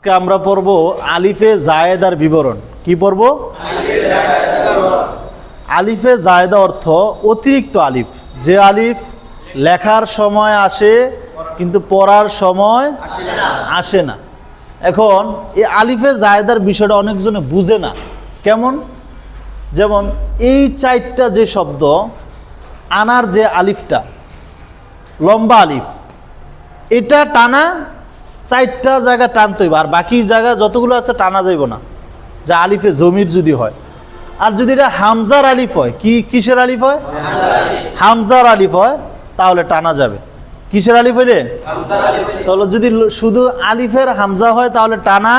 আজকে আমরা পড়ব আলিফে জায়েদার বিবরণ। কি পড়ব? আলিফে জায়েদা অর্থ অতিরিক্ত আলিফ। যে আলিফ লেখার সময় আসে, কিন্তু পড়ার সময় আসে না। এখন এই আলিফে জায়েদার বিষয়টা অনেকজনে বুঝে না। কেমন? যেমন এই চারটা যে শব্দ, আনার যে আলিফটা, লম্বা আলিফ, এটা টানা চারটা জায়গা টানতে হইব, আর বাকি জায়গা যতগুলো আছে টানা যাইব না। যা আলিফে জমির যদি হয়। আর যদি এটা হামজার আলিফ হয়, কি কিসের আলিফ হয়? হামজার আলিফ হয়, তাহলে টানা যাবে। কিসের আলিফ হইলে? তাহলে যদি শুধু আলিফের হামজা হয়, তাহলে টানা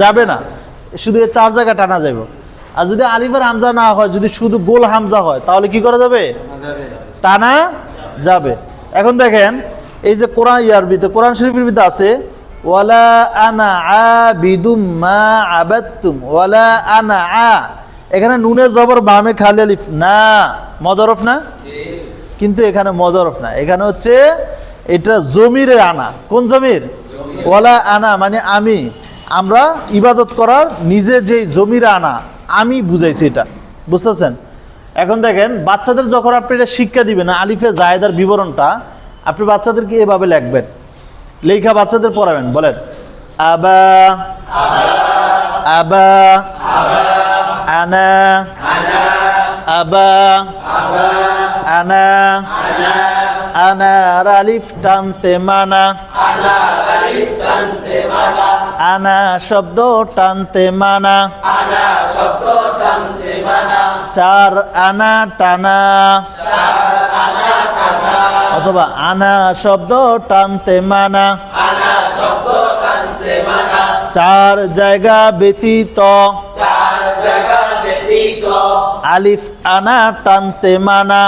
যাবে না। শুধু চার জায়গা টানা যাবে আর যদি আলিফের হামজা না হয়, যদি শুধু গোল হামজা হয়, তাহলে কি করা যাবে? টানা যাবে। এখন দেখেন, এই যে কোরআন ইয়ার ভিতরে, কোরআন শরীফের ভিতরে আছে ওয়ালা আনা আবিদুম মা আবাদতুম ওয়ালা আনা আ। এখানে নুনের জবর বামে খালি আলিফ না মদরফ না? কিন্তু এখানে মদরফ না। এখানে হচ্ছে এটা জমিরে আনা। কোন জমির? ওয়ালা আনা মানে আমি। আমরা ইবাদত করার নিজে যে জমির আনা আমি বুঝাইছি এটা। বুঝতেছেন? এখন দেখেন বাচ্চাদের যখন আপনি এটা শিক্ষা দিবেন আলিফে জায়েদার বিবরণটা আপনি বাচ্চাদেরকে এভাবে লিখবেন। লেখা বাচ্চাদের পড়াবেন, বলেন। আবা আবা, আনা আবা, আনা আনার আলিফ টানতে মানা। আনা শব্দ টানতে মানা। চার আনা টানা। অথবা আনা শব্দ টানতে মানা। চার জায়গা ব্যতীত। আলিফ আনা টানতে মানা।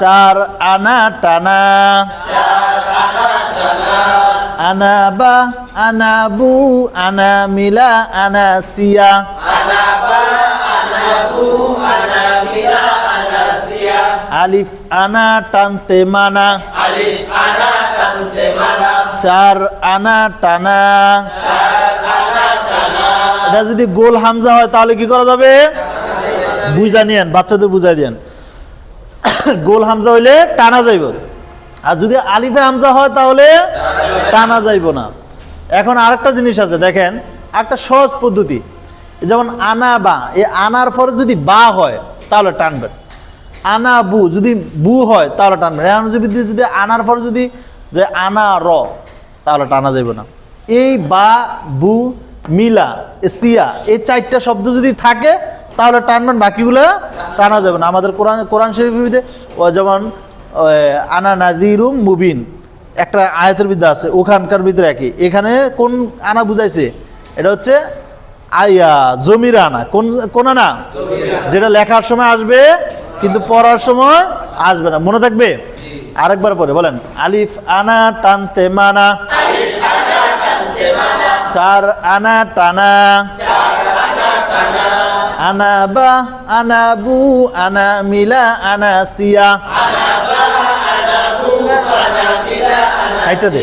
চার আনা টানা। আনা বা আনা বু আনা মিলা আনা সিয়া আলিফ আনা টানতে মানা। চার আনা টানা। এটা যদি গোল হামজা হয় তাহলে কি করা যাবে? বুঝা নিয়েন বাচ্চাদের বুঝাই দেন গোল হামজা হইলে টানা যাইব। আর যদি আলিফে হামজা হয় তাহলে টানা যাইব না। এখন আরেকটা জিনিস আছে দেখেন একটা সহজ পদ্ধতি। যেমন আনা বা এই আনার পরে যদি বা হয় তাহলে টানবেন। আনা বু যদি বু হয় তাহলে টানবেন এখন যদি যদি আনার পরে যদি যে আনা র তাহলে টানা যাবে না। এই বা বু মিলা সিয়া এই চারটা শব্দ যদি থাকে তাহলে টানবেন বাকিগুলো টানা যাবে না। আমাদের কোরআন কোরআন শরীফের যেমন আনা নাদিরুম মুবিন একটা আয়াতের বিদ্যা আছে ওখানকার ভিতরে একই। এখানে কোন আনা বুঝাইছে? এটা হচ্ছে আইয়া জমির আনা। কোন কোন আনা। যেটা লেখার সময় আসবে কিন্তু পড়ার সময় আসবে না। মনে থাকবে? আরেকবার পরে বলেন, আলিফ আনা টানতে মানা। চার আনা টানা। আনা বা, আনা বু, আনা মিলা, আনা সিয়া। হাইটা দে।